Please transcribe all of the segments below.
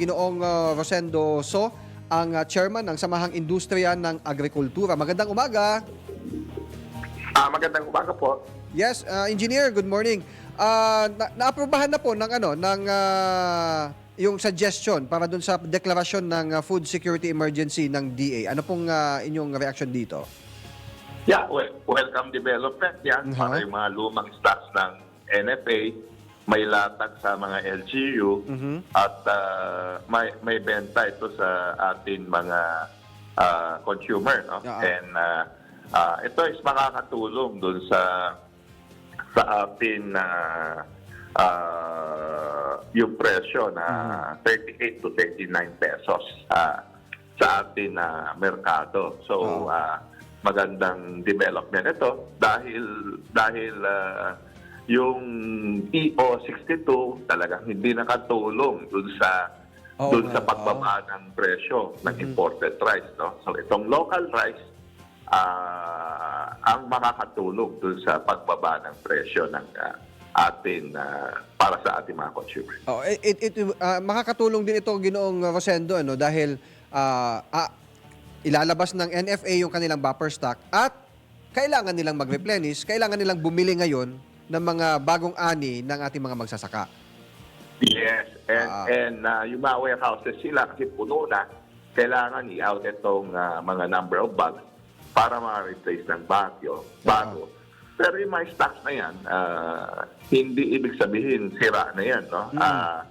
Ginoong uh, Rosendo So, ang uh, chairman ng Samahang Industriya ng Agrikultura. Magandang umaga. Ah, magandang umaga po. Yes, uh, engineer, good morning. Uh, na- naaprobahan na po ng ano ng uh, yung suggestion para dun sa deklarasyon ng uh, food security emergency ng DA. Ano pong uh, inyong reaction dito? Yeah, well, welcome development yan Mhm. para yung mga lumang stocks ng NFA may latag sa mga LGU Mhm. at ah, may may benta ito sa atin mga ah, consumer no Oo. and ah, ah, ito is makakatulong dun sa sa atin na ah, yung presyo na 38 to 39 pesos ah, sa atin na merkado. So Oo. ah, magandang development ito dahil dahil ah, yung EO62 talagang hindi nakatulong dun sa Oo dun sa pagbaba ng presyo ng imported rice no? So itong local rice ah, ang makakatulong dun sa pagbaba ng presyo ng ah, atin ah, para sa ating mga consumer Oh, it, it, uh, makakatulong din ito Ginoong Rosendo ano dahil uh, ah, ilalabas ng NFA yung kanilang buffer stock at kailangan nilang mag-replenish, kailangan nilang bumili ngayon ng mga bagong ani ng ating mga magsasaka. Yes, and Ah. and uh, yung mga warehouses sila kasi puno na, kailangan i-out itong uh, mga number of bags para ma-replace ng bagyo, bago. Pero yung mga stocks na yan, uh, hindi ibig sabihin sira na yan. No? Ah,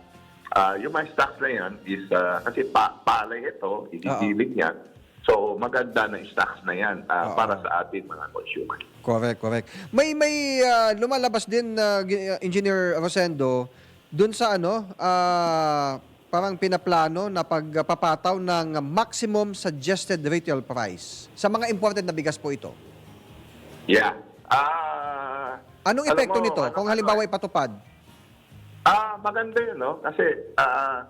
ah, yung mga stocks na yan is, uh, kasi pa palay ito, ididilig yan. Maganda na stocks na yan uh, Oo. para sa ating mga consumer. Correct, correct. May may ah, lumalabas din na Engineer Rosendo dun sa ano, ah, parang pinaplano na pagpapataw ng maximum suggested retail price sa mga imported na bigas po ito. Yeah. Ah, Anong alam epekto mo, nito ano- kung ano halimbawa eh? ipatupad? Ah, maganda yun, no? Kasi ah,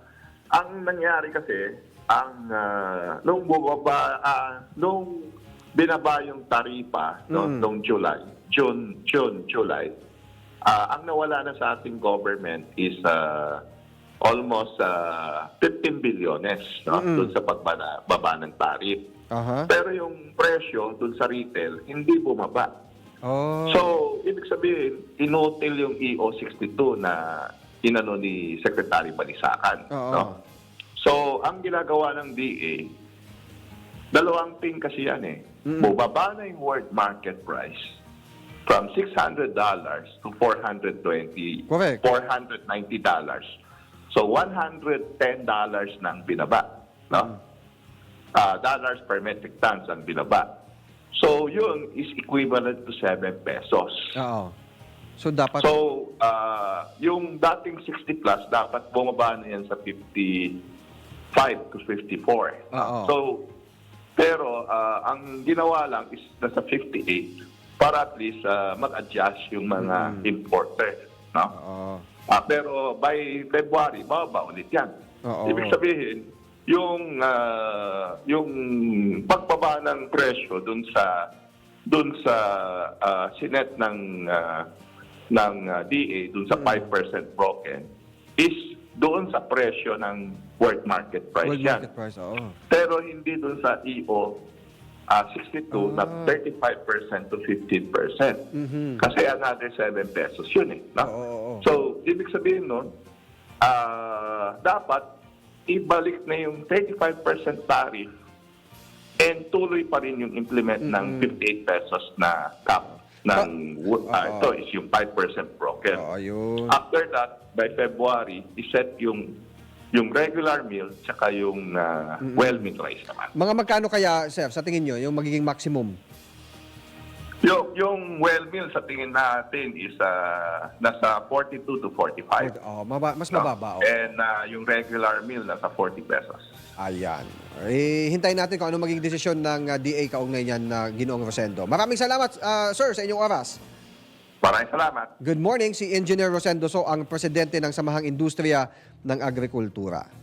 ang nangyari kasi, ang ah, nung bumaba, ah, nung binaba yung taripa no, Mm. nung July, June, June, July, ah, ang nawala na sa ating government is ah, almost ah, 15 bilyones no, Mm-mm. dun sa pagbaba baba ng tarif. Aha. Pero yung presyo dun sa retail, hindi bumaba. Oh. So, ibig sabihin, inutil yung EO62 na inano ni Secretary Balisakan. Oo. No? So, ang ginagawa ng DA, dalawang thing kasi yan eh. Mm. Bubaba na yung world market price from $600 to 420 Correct. $490. So, $110 nang binaba. No? Ah, dollars per metric tons ang binaba. So, yun is equivalent to 7 pesos. Oo. So dapat So, ah, yung dating 60 plus, dapat bumaba na yan sa 55 to 54. Oo. So, pero ah, ang ginawa lang is nasa 58 para at least ah, mag-adjust yung mga importer. No? Oo. Ah, pero by February, bababa ulit yan. Oo. Ibig sabihin, yung ah, yung pagbaba ng presyo dun sa dun sa ah, sinet ng ah, ng ah, DA dun sa Mm. 5% broken is doon sa presyo ng world market price world yan. market price. Oo. Pero hindi doon sa EO ah, 62 na Ah. 35% to 15%. Mhm. Kasi another 7 pesos yun eh. No? Oo, oo. So, ibig sabihin nun, ah, dapat ibalik na yung 35% tariff and tuloy pa rin yung implement ng 58 pesos na cap ng Oo. ito is yung 5% broken. Oo, yun. After that, by February, iset yung yung regular meal tsaka yung ah, well-meal rice naman. Mga magkano kaya, sir, sa tingin nyo, yung magiging maximum? Yung, yung well meal sa tingin natin is ah, nasa 42 to 45. Oh, maba- mas No? mababa. Oh. And ah, yung regular meal nasa 40 pesos. Ayan. Eh, hintayin natin kung ano magiging desisyon ng ah, DA kaugnay niyan na Ginoong Rosendo. Maraming salamat, ah, sir, sa inyong oras. Maraming salamat. Good morning, si Engineer Rosendo So, ang presidente ng Samahang Industriya ng Agrikultura.